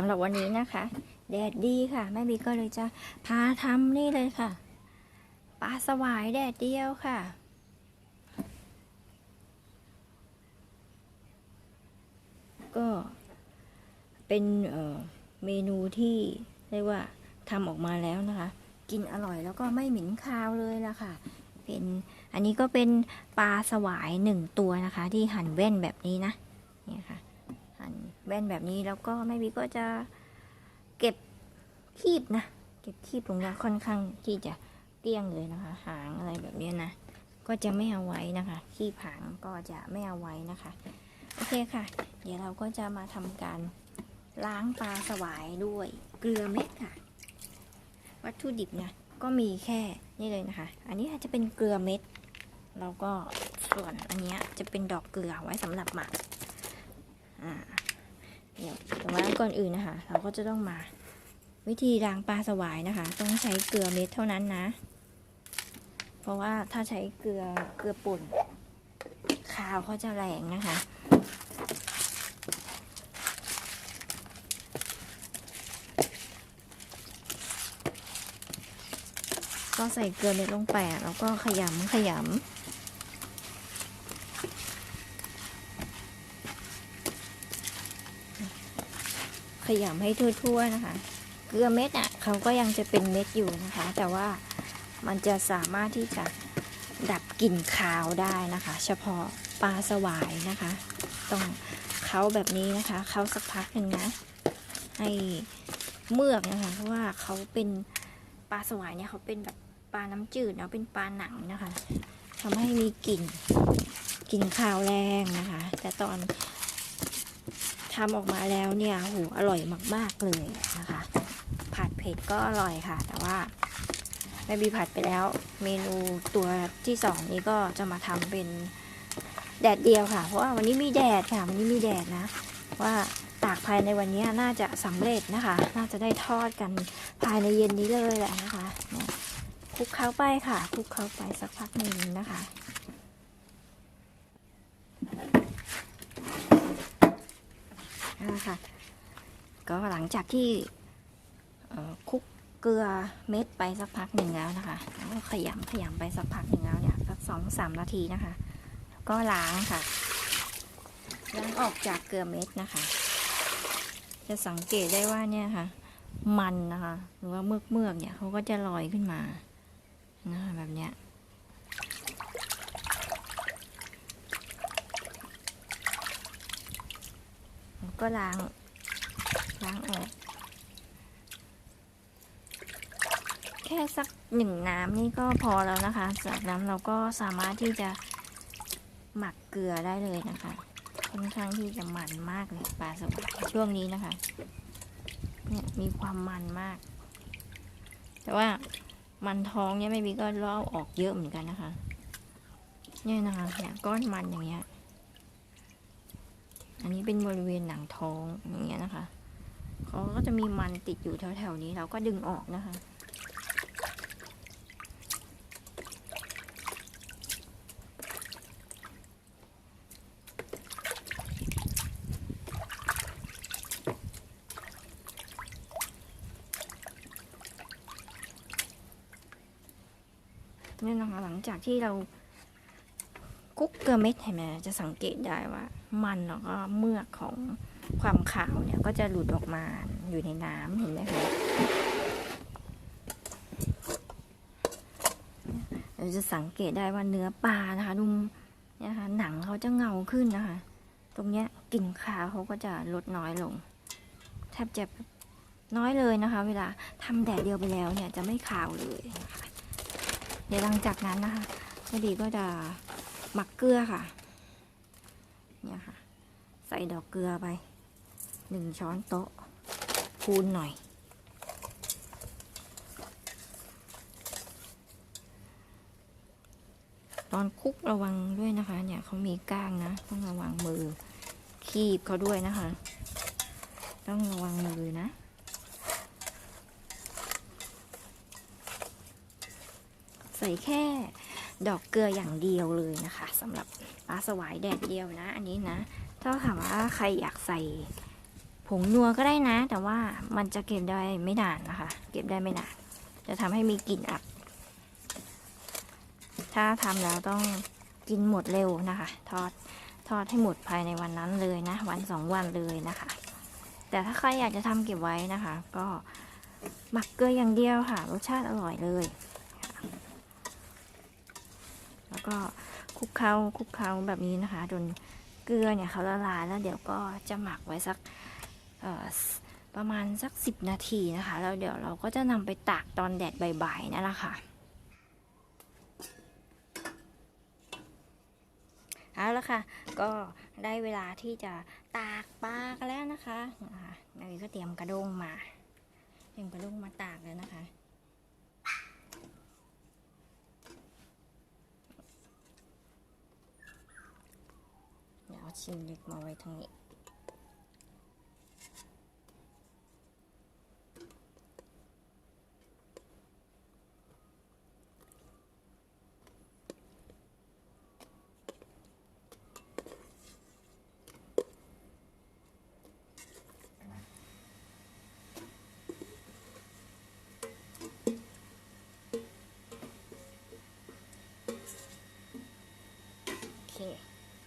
สำหรับวันนี้นะคะ แดดดีค่ะแม่บีก็เลยจะพาทำนี่เลยค่ะปลาสวายแดดเดียวค่ะ ก็เป็นเเมนูที่เรียกว่าทำออกมาแล้วนะคะ กินอร่อยแล้วก็ไม่เหม็นคาวเลยล่ะค่ะ เป็นอันนี้ก็เป็นปลาสวายหนึ่งตัวนะคะ ที่หั่นแว่นแบบนี้นะเนี่ยค่ะ แว่นแบบนี้แล้วก็แม่บีก็จะเก็บคีบนะ เก็บคีบตรงนี้ค่อนข้างที่จะเกลี้ยงเลยนะคะ หางอะไรแบบนี้นะ ก็จะไม่เอาไว้นะคะ คีบหางก็จะไม่เอาไว้นะคะ โอเคค่ะ เดี๋ยวเราก็จะมาทำการล้างปลาสวายด้วยเกลือเม็ดค่ะ วัตถุดิบเนี่ยก็มีแค่นี่เลยนะคะ อันนี้อาจจะเป็นเกลือเม็ด แล้วก็ส่วนอันนี้จะเป็นดอกเกลือไว้สำหรับหมักอ่า เดี๋ยแต่ว่าก่อนอื่นนะคะ เราก็จะต้องมา วิธีล้างปลาสวายนะคะ ต้องใช้เกลือเม็ดเท่านั้นนะ เพราะว่าถ้าใช้เกลือเกลือป่นคาวเขาจะแรงนะคะก็ใส่เกลือเม็ดลงไปะแล้วก็ขยำขยำ ขยำให้ทั่วๆนะคะ เกลือเม็ดอะเขาก็ยังจะเป็นเม็ดอยู่นะคะ แต่ว่ามันจะสามารถที่จะดับกลิ่นคาวได้นะคะ เฉพาะปลาสวายนะคะต้องเขาแบบนี้นะคะเขาสักพักหนึ่งนะ ให้เมือกนะคะเพราะว่าเขาเป็นปลาสวายเนี่ยเขาเป็นแบบปลาน้ำจืดเนาะเป็นปลาหนังนะคะทำให้มีกลิ่นกลิ่นคาวแรงนะคะ แต่ตอน ทำออกมาแล้วเนี่ยโหอร่อยมาก ๆ เลยนะคะ ผัดเผ็ดก็อร่อยค่ะ แต่ว่าแม่บีผัดไปแล้ว เมนูตัวที่สองนี้ก็จะมาทำเป็นแดดเดียวค่ะ เพราะว่าวันนี้มีแดดค่ะ วันนี้มีแดดนะ ว่าตากภายในวันนี้น่าจะสำเร็จนะคะ น่าจะได้ทอดกันภายในเย็นนี้เลยแหละนะคะคลุกเข้าไปค่ะคลุกเข้าไปสักพักหนึ่งนะคะ นะคะ ก็หลังจากที่คลุกเกลือเม็ดไปสักพักหนึ่งแล้วนะคะแล้วก็ขยำขยำไปสักพักหนึ่งแล้วเนี่ยสักสองสามนาทีนะคะ ก็ล้างค่ะ ล้างออกจากเกลือเม็ดนะคะ จะสังเกตได้ว่าเนี่ยค่ะ มันนะคะ หรือว่าเมือกเมือกเนี่ยเขาก็จะลอยขึ้นมานะคะแบบเนี้ย แล้ว ก็ล้าง ล้างออก แค่สักหนึ่งน้ำนี่ก็พอแล้วนะคะ จากนั้นเราก็สามารถที่จะหมักเกลือได้เลยนะคะ ค่อนข้างที่จะมันมากเลยปลาสวายช่วงนี้นะคะ เนี่ยมีความมันมาก แต่ว่ามันท้องเนี่ยไม่มีก็ลอกออกเยอะเหมือนกันนะคะ เนี่ยนะคะเนี่ยก้อนมันอย่างเงี้ย อันนี้เป็นบริเวณหนังท้องอย่างเงี้ยนะคะเขาก็จะมีมันติดอยู่แถวๆนี้เราก็ดึงออกนะคะ เนี่ยนะคะหลังจากที่เรา คุกเกลือเม็ดเห็นไหมจะสังเกตได้ว่า มันแล้วก็เมือกของความขาวเนี่ยก็จะหลุดออกมาอยู่ในน้ำเห็นไหมคะเราจะสังเกตได้ว่าเนื้อปลานะคะดุมนี่ยค่ะหนังเขาจะเงาขึ้นนะคะ ตรงเนี้ยกลิ่นคาวเขาก็จะลดน้อยลง แทบจะน้อยเลยนะคะ เวลาทำแดดเดียวไปแล้วเนี่ยจะไม่ขาวเลยนะคะเดี๋ยวหลังจากนั้นนะคะพอดีก็จะ หมักเกลือค่ะ เนี่ยค่ะ ใส่ดอกเกลือไปหนึ่งช้อนโต๊ะ คูณหน่อย ตอนคลุกระวังด้วยนะคะ เนี่ยเขามีก้างนะ ต้องระวังมือ คีบเขาด้วยนะคะ ต้องระวังมือนะใส่แค่ ดอกเกลืออย่างเดียวเลยนะคะสำหรับปลาสวายแดดเดียวนะ อันนี้นะ ถ้าถามว่าใครอยากใส่ผงนัวก็ได้นะ แต่ว่ามันจะเก็บได้ไม่นานนะคะ เก็บได้ไม่นาน จะทำให้มีกลิ่นอับ ถ้าทำแล้วต้องกินหมดเร็วนะคะ ทอดทอดให้หมดภายในวันนั้นเลยนะ วันสองวันเลยนะคะ แต่ถ้าใครอยากจะทำเก็บไว้นะคะ ก็หมักเกลืออย่างเดียวค่ะ รสชาติอร่อยเลย แล้ว ก็คลุกเคล้าคลุกเคล้าแบบนี้นะคะจนเกลือเนี่ยเขาละลายแล้วเดี๋ยวก็จะหมักไว้สักประมาณสักสิบนาทีนะคะ แล้วเดี๋ยวเราก็จะนำไปตากตอนแดดบ่ายๆนั่นแหละค่ะเอาละค่ะ ก็ได้เวลาที่จะตากปลากันแล้วนะคะนะคะนายก็เตรียมกระด้งมา เตรียมกระด้งมาตากแล้วนะคะ เดี๋ยวเอา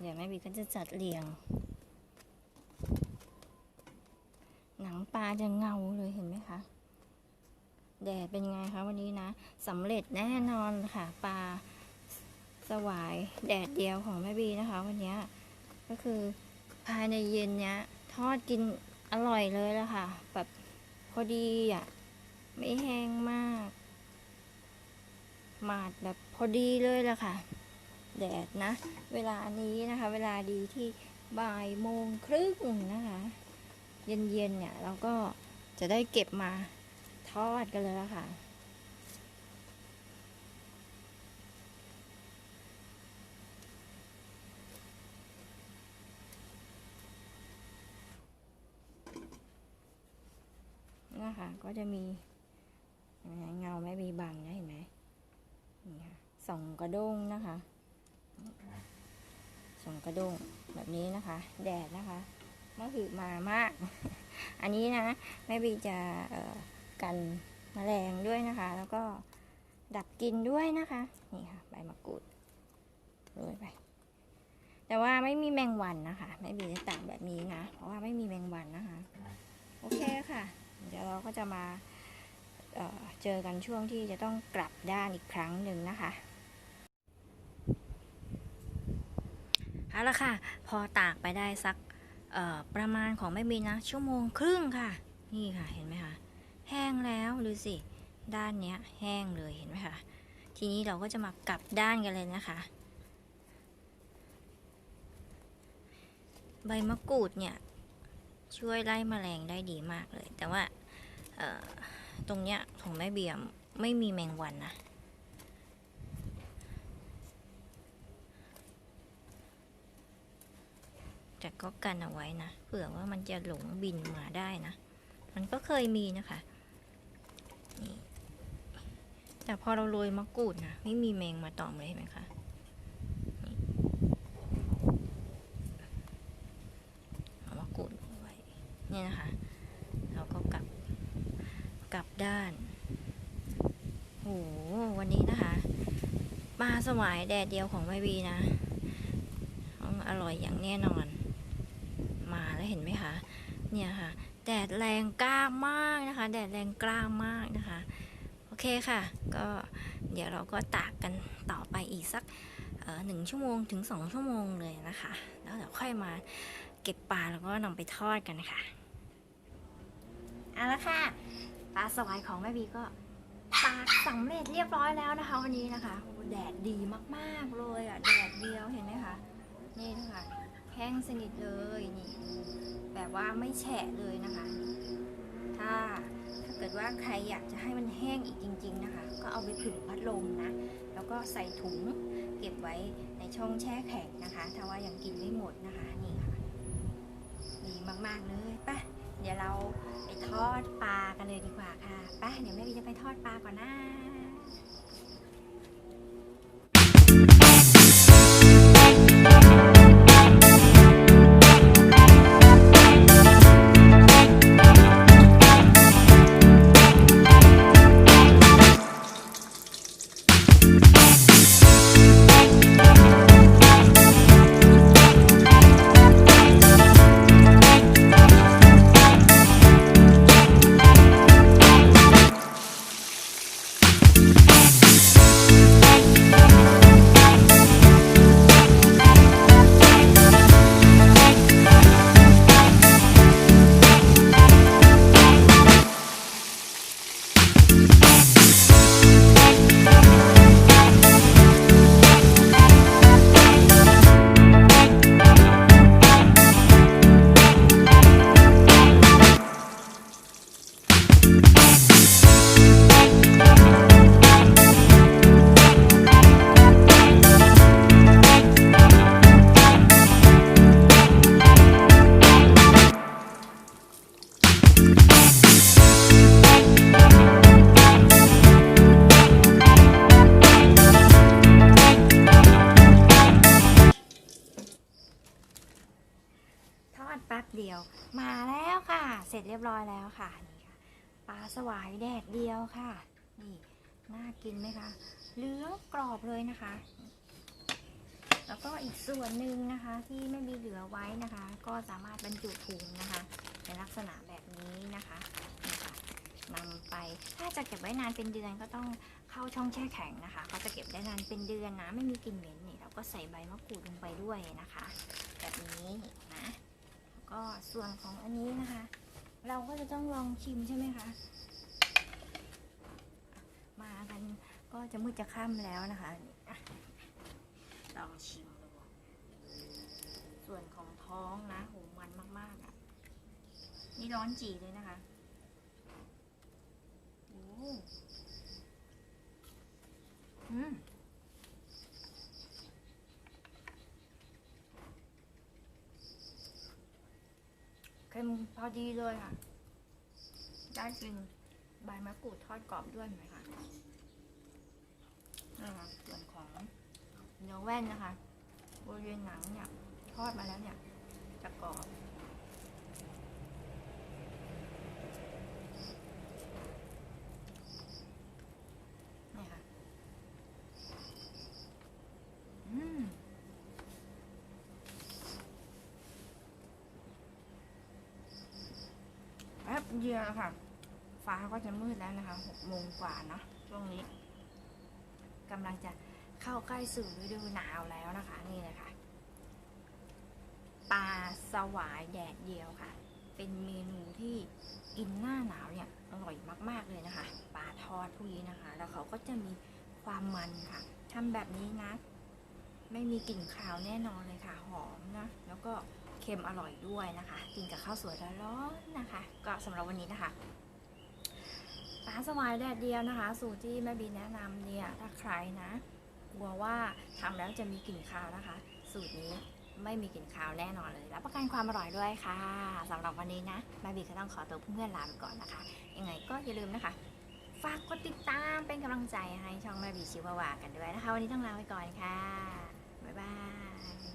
เดี๋ยวแม่บีก็จะจัดเรียง หนังปลาจะเงาเลยเห็นไหมคะ แดดเป็นไงคะวันนี้นะสำเร็จแน่นอนค่ะปลาสวายแดดเดียวของแม่บีนะคะ วันนี้ก็คือภายในเย็นเนี้ยทอดกินอร่อยเลยละค่ะ แบบพอดีอะ ไม่แห้งมาก หมาดแบบพอดีเลยละค่ะ แดดนะ เวลานี้นะคะ เวลาดีที่บ่ายโมงครึ่งนะคะ เย็นๆเนี่ยเราก็จะได้เก็บมาทอดกันเลยละค่ะนะคะก็จะมีเงาไม่มีบังนะเห็นไหมนี่ค่ะสองกระด้งนะคะ สองกระด้งแบบนี้นะคะ แดดนะคะมะหือมามาก อันนี้นะแม่บีจะกันแมลงด้วยนะคะ แล้วก็ดับกลินด้วยนะคะ นี่ค่ะ ใบมะกรูดโรยไป แต่ว่าไม่มีแมงวันนะคะแม่บีจะตากแบบนี้นะ เพราะว่าไม่มีแมงวันนะคะ โอเคค่ะ เดี๋ยวเราก็จะมาเเจอกันช่วงที่จะต้องกลับด้านอีกครั้งหนึ่งนะคะ เอาละค่ะ พอตากไปได้สักประมาณของไม่มีนะ ชั่วโมงครึ่งค่ะ นี่ค่ะเห็นไหมคะแห้งแล้วดูสิ ด้านเนี้ยแห้งเลยเห็นไหมคะทีนี้เราก็จะมากลับด้านกันเลยนะคะ ใบมะกรูดเนี่ยช่วยไล่แมลงได้ดีมากเลย แต่ว่าตรงเนี้ยของแม่เบียมไม่มีแมงวันนะ แต่ก็กันเอาไว้นะเผื่อว่ามันจะหลงบินมาได้นะ มันก็เคยมีนะคะนี่แต่พอเราโรยมะกรูดนะไม่มีแมงมาตอมเลยเห็นไหมคะมะกรูดไว้นี่นะคะ เราก็กลับกลับด้านโหวันนี้นะคะปลาสวายแดดเดียวของแม่บีนะต้องอร่อยอย่างแน่นอน มาแล้วเห็นไหมคะเนี่ยค่ะแดดแรงกล้ามากนะคะ แดดแรงกล้ามากนะคะ โอเคค่ะ ก็เดี๋ยวเราก็ตากกันต่อไปอีกสักหนึ่งชั่วโมงถึงสองชั่วโมงเลยนะคะ แล้วเดี๋ยวค่อยมาเก็บปลาแล้วก็นำไปทอดกันนะคะเอาละค่ะปลาสวายของแม่บีก็ตากสำเร็จเรียบร้อยแล้วนะคะ วันนี้นะคะแดดดีมากๆเลยอะแดดเดียวเห็นไหมคะนี่นะคะ แห้งสนิทเลยนี่แบบว่าไม่แฉะเลยนะคะ ถ้าถ้าเกิดว่าใครอยากจะให้มันแห้งอีกจริง ๆนะคะ ก็เอาไปผึ่งพัดลมนะ แล้วก็ใส่ถุงเก็บไว้ในช่องแช่แข็งนะคะ ถ้าว่ายังกินไม่หมดนะคะนี่ค่ะดีมากๆเลยไปเดี๋ยวเราไปทอดปลากันเลยดีกว่าค่ะไปเดี๋ยวแม่บีจะไปทอดปลาก่อนนะ เสร็จเรียบร้อยแล้วค่ะนี่ค่ะปลาสวายแดดเดียวค่ะนี่น่ากินไหมคะเหลืองกรอบเลยนะคะ แล้วก็อีกส่วนหนึ่งนะคะที่ไม่มีเหลือไว้นะคะ ก็สามารถบรรจุถุงนะคะในลักษณะแบบนี้นะคะนี่ค่ะนำไปถ้าจะเก็บไว้นานเป็นเดือนก็ต้องเข้าช่องแช่แข็งนะคะเขาจะเก็บได้นานเป็นเดือนนะ ไม่มีกลิ่นเหม็นนี่เราก็ใส่ใบมะกรูดลงไปด้วยนะคะ แบบนี้นะแล้วก็ส่วนของอันนี้นะคะ เราก็จะต้องลองชิมใช่ไหมคะ มากันก็จะมืดจะค่ำแล้วนะคะ ลองชิมดู ส่วนของท้องนะโหมันมากๆอะ นี่ร้อนจีเลยนะคะโอ้อืมเค็ม พอดีเลยค่ะ ได้กินใบมะกรูดทอดกรอบด้วยไหมคะนะคะส่วนของเนื้อแว่นนะคะบริเวณหนังเนี่ยทอดมาแล้วเนี่ยจะกรอบนี่ค่ะอืมแป๊บ เดียวค่ะ ฟ้าก็จะมืดแล้วนะคะหกโมงกว่าเนอะช่วงนี้กำลังจะเข้าใกล้สู่ฤดูหนาวแล้วนะคะ นี่เลยค่ะปลาสวายแดดเดียวค่ะ เป็นเมนูที่กินหน้าหนาวเนี่ยอร่อยมากๆเลยนะคะปลาทอดพวกนี้นะคะ แล้วเขาก็จะมีความมันค่ะทำแบบนี้นะ ไม่มีกลิ่นคาวแน่นอนเลยค่ะ หอมนะ แล้วก็ เค็มอร่อยด้วยนะคะ กินกับข้าวสวยร้อนๆนะคะ ก็สำหรับวันนี้นะคะปลาสวายแดดเดียวนะคะ สูตรที่แม่บีแนะนำเนี่ยถ้าใครนะกลัวว่าทำแล้วจะมีกลิ่นคาวนะคะ สูตรนี้ไม่มีกลิ่นคาวแน่นอนเลยรับประกันความอร่อยด้วยค่ะสำหรับวันนี้นะแม่บีก็ต้องขอตัวเพื่อนลาไปก่อนนะคะ ยังไงก็อย่าลืมนะคะฝากกดติดตามเป็นกำลังใจให้ช่องแม่บีชิวาวากันด้วยนะคะ วันนี้ต้องลาไปก่อนค่ะ บ๊ายบาย